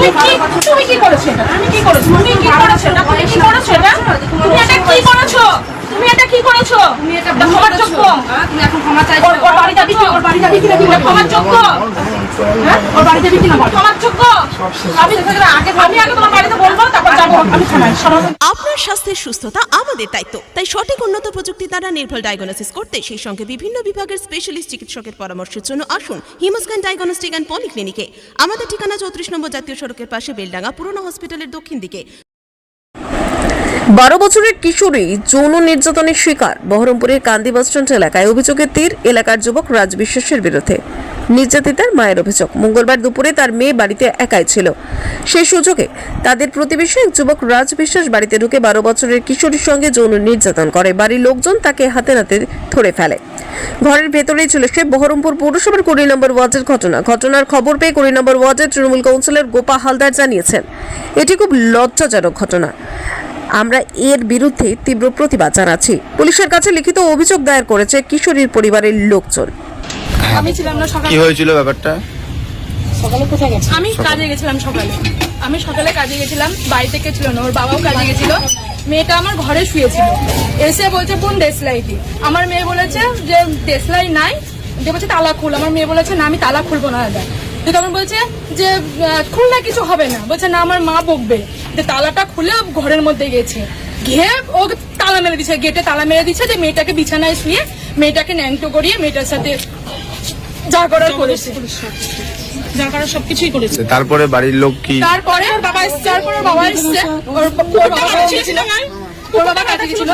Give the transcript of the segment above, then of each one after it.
তুমি কি তুমি কি করেছ এটা? তুমি কি করেছ? তুমি কি করেছ এটা? তুমি কি করেছ এটা? তুমি এটা কি করেছ? তুমি এটা কি করেছ? তুমি এটা ক্ষমার যোগ্য। তুমি এখন ক্ষমা চাইছো। ওর বাড়ি যাবি কি? ওর বাড়ি যাবি কি? না তুমি ক্ষমার যোগ্য। হ্যাঁ? ওর বাড়ি যাবি কি না ক্ষমার যোগ্য। আমি আগে আমি আগে তোমার বাড়িতে বলব তারপর যাব। আমি থানায়। স্বাস্থ্যের সুস্থতা আমাদের দায়িত্ব। তাই সঠিক উন্নত প্রযুক্তি দ্বারা নির্ভুল ডায়াগনোসিস করতে সেই সঙ্গে বিভিন্ন বিভাগের স্পেশালিস্ট চিকিৎসকের পরামর্শের জন্য আসুন হিমোস্ক্যান ডায়াগনস্টিক অ্যান্ড পলিক্লিনিকে আমাদের ঠিকানা চৌত্রিশ নম্বর জাতীয় সড়কের পাশে বেলডাঙ্গা পুরনো হসপিটালের দক্ষিণ দিকে। বারো বছরের কিশোরী যৌন নির্যাতনের শিকার বহরমপুরের কান্দি এলাকায় অভিযোগের তীর এলাকার যুবক রাজ বিশ্বাসের বিরুদ্ধে। নির্যাতিতার মায়ের অভিযোগ। মঙ্গলবার দুপুরে তার মেয়ে বাড়িতে একাই ছিল। সেই সুযোগে তাদের প্রতিবেশী এক যুবক রাজ বিশ্বাস বাড়িতে ঢুকে বারো বছরের কিশোরীর সঙ্গে যৌন নির্যাতন করে। বাড়ির লোকজন তাকে হাতে নাতে ধরে ফেলে। ঘরের ভেতরেই ছিল সে। বহরমপুর পৌরসভার কুড়ি নম্বর ওয়ার্ডের ঘটনা। ঘটনার খবর পেয়ে কুড়ি নম্বর ওয়ার্ডের তৃণমূল কাউন্সিলর গোপা হালদার জানিয়েছেন, এটি খুব লজ্জাজনক ঘটনা। আমরা এর বিরুদ্ধে তীব্র প্রতিবাদ জানাচ্ছি। পুলিশের কাছে লিখিত অভিযোগ দায়ের করেছে কিশোরীর পরিবারের লোকজন। আমি ছিলাম না সকালে। কি হয়েছিল ব্যাপারটা? আমি কাজে গেছিলাম সকালে। আমি সকালে কাজে গেছিলাম বাড়ি থেকে ছিল না ওর বাবাও কাজে গেছিল। মেয়েটা আমার ঘরে শুয়েছিল। এসে বলছে কোন দেশলাই কি আমার মেয়ে বলেছে যে দেশলাই নাই। যে বলছে তালা খুল। আমার মেয়ে বলেছে না আমি তালা খুলবো না দাদা। তো তখন বলছে যে খুললে কিছু হবে না। বলছে না আমার মা বকবে। যে তালাটা খুলে ও ঘরের মধ্যে গেছে। ঘে ও তালা মেরে দিচ্ছে গেটে তালা মেরে দিচ্ছে যে মেয়েটাকে বিছানায় শুয়ে মেয়েটাকে ন্যাংটো করিয়ে মেয়েটার সাথে যা করার করেছে। যা করার সবকিছুই করেছে। তারপরে বাড়ির লোক কি? তারপরে ওর বাবা এসছে তারপরে ওর বাবা এসছে। ওর ওর বাবা গেছিল? ওর বাবা কাছে গেছিল।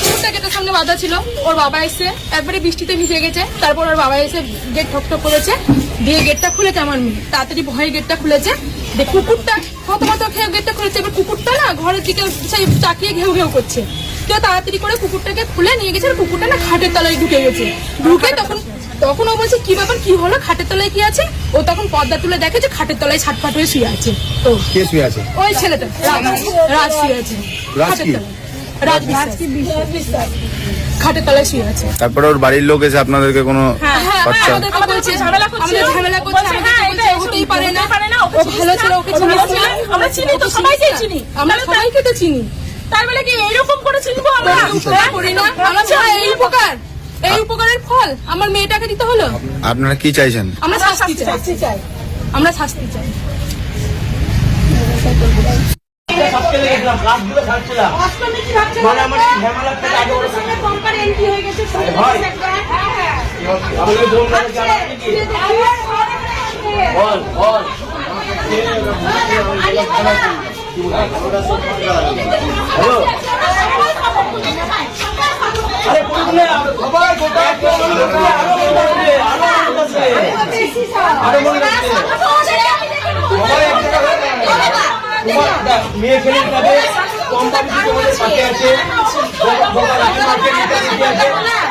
কুকুরটা গেটের সামনে বাধা ছিল? ওর বাবা এসে একবারে বৃষ্টিতে ভিজে গেছে। তারপর ওর বাবা এসে গেট ঠক ঠক করেছে। দিয়ে গেটটা খুলেছে আমার মেয়ে। তাড়াতাড়ি ভয়ে গেটটা খুলেছে। দিয়ে কুকুরটা প্রথমত খেয়ে গেটটা খুলেছে। এবার কুকুরটা না ঘরের দিকে সেই তাকিয়ে ঘেউ ঘেউ করছে। তো তাড়াতাড়ি করে কুকুরটাকে খুলে নিয়ে গেছে। আর কুকুরটা না খাটের তলায় ঢুকে গেছে। ঢুকে তখন তখন ও বলছে কি ব্যাপার? কি হলো? খাটের তলায় কি আছে? ও তখন পর্দা তুলে দেখে যে খাটের তলায় ছাটপাট হয়ে শুয়ে আছে। তো কে শুয়ে আছে? ওই ছেলেটা রাজ রাজ শুয়ে আছে। রাজ খাটের কি? তলায়। রাজ বিশ্বাস। খাটের তলায় শুয়ে আছে। তারপরে ওর বাড়ির লোক এসে আপনাদেরকে কোনো হ্যাঁ, বাচ্চা আমাদের বলছে ঝামেলা করছে। ঝামেলা করছে হ্যাঁ, বলছে, এটা হতেই পারে না। পারে না, ওকে ও ভালো ছিল ওকে? আমরা চিনি তো, না? চিনি। আমরা তো- সবাইকে তো চিনি। তার মানে কি এইরকম করে চিনবো আমরা? হ্যাঁ, করি না আমরা এই উপকার। এই উপকারের ফল আমার মেয়েটাকে দিতে হলো আপনারা কি চাইছেন আমরা শাস্তি চাই আমরা শাস্তি চাই যাবে কম দামি কিছু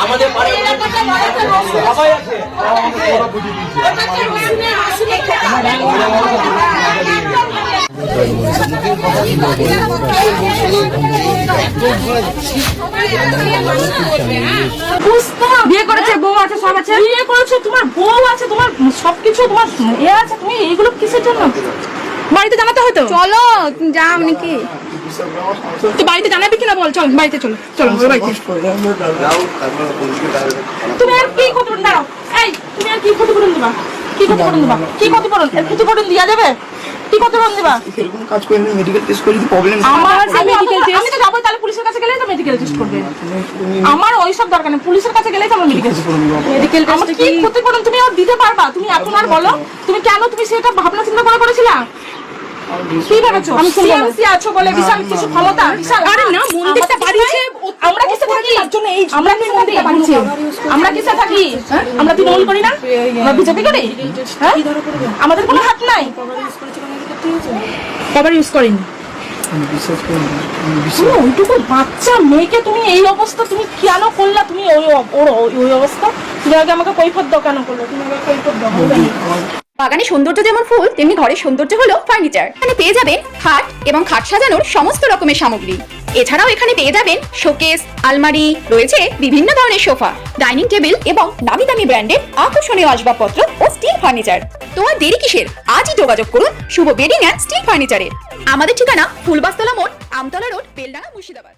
আমাদের সবাই আছে বিয়ে করেছে বউ আছে সব আছে? বিয়ে করেছ তোমার বউ আছে তোমার সবকিছু তোমার এ আছে তুমি এইগুলো কিসের জন্য? বাড়িতে জানাতে হয়তো? চলো যাও নাকি। তো বাড়িতে জানাবে কিনা বল? চল বাড়িতে চলো চলো বাড়িতে তুমি আর কি ক্ষতিপূরণ দাঁড়াও এই তুমি আর কি ক্ষতিপূরণ দিবা? কি ক্ষতিপূরণ দিবা? কি ক্ষতিপূরণ? এর ক্ষতিপূরণ দিয়া যাবে? কি ক্ষতিপূরণ দিবা এরকম কাজ করে মেডিকেল টেস্ট করে যদি প্রবলেম আমার আমি মেডিকেল টেস্ট আমি তো যাব তাহলে পুলিশের কাছে গেলেই তো মেডিকেল টেস্ট করবে। আমার ওই সব দরকার নেই। পুলিশের কাছে গেলেই তো আমার মেডিকেল টেস্ট মেডিকেল টেস্ট কি? তুমি আর দিতে পারবা? তুমি এখন আর বলো। তুমি কেন তুমি সেটা ভাবনা চিন্তা করে করেছিলা? কি ভেবেছো? আমি সিএমসি আছো বলে বিশাল কিছু ক্ষমতা? বিশাল আরে না মন্দিরটা বাড়িছে আমরা কিসে থাকি? আমরা কি মন্দিরটা বাড়িছে আমরা কিসে থাকি? হ্যাঁ? আমরা তৃণমূল করি না? আমরা বিজেপি করি? হ্যাঁ? আমাদের কোনো হাত নাই। কবার ইউজ করিনি। ওইটুকু বাচ্চা মেয়েকে তুমি এই অবস্থা তুমি কেন করলা? তুমি ওই ওর ওই অবস্থা? তুমি আগে আমাকে কৈফত দাও কেন করল? তুমি আমাকে কৈফত দাও বাগানে সৌন্দর্য যেমন ফুল তেমনি ঘরের সৌন্দর্য হলো ফার্নিচার এখানে পেয়ে যাবেন খাট এবং খাট সাজানোর সমস্ত রকমের সামগ্রী। এছাড়াও এখানে পেয়ে যাবেন শোকেস আলমারি রয়েছে বিভিন্ন ধরনের সোফা ডাইনিং টেবিল এবং দামি দামি ব্র্যান্ডের আকর্ষণীয় আসবাবপত্র ও স্টিল ফার্নিচার তোমার দেরি কিসের? আজই যোগাযোগ করুন শুভ বেডিং অ্যান্ড স্টিল ফার্নিচারে। আমাদের ঠিকানা ফুলবাস্তলা মোড়, আমতলা রোড, বেলডাঙ্গা মুর্শিদাবাদ।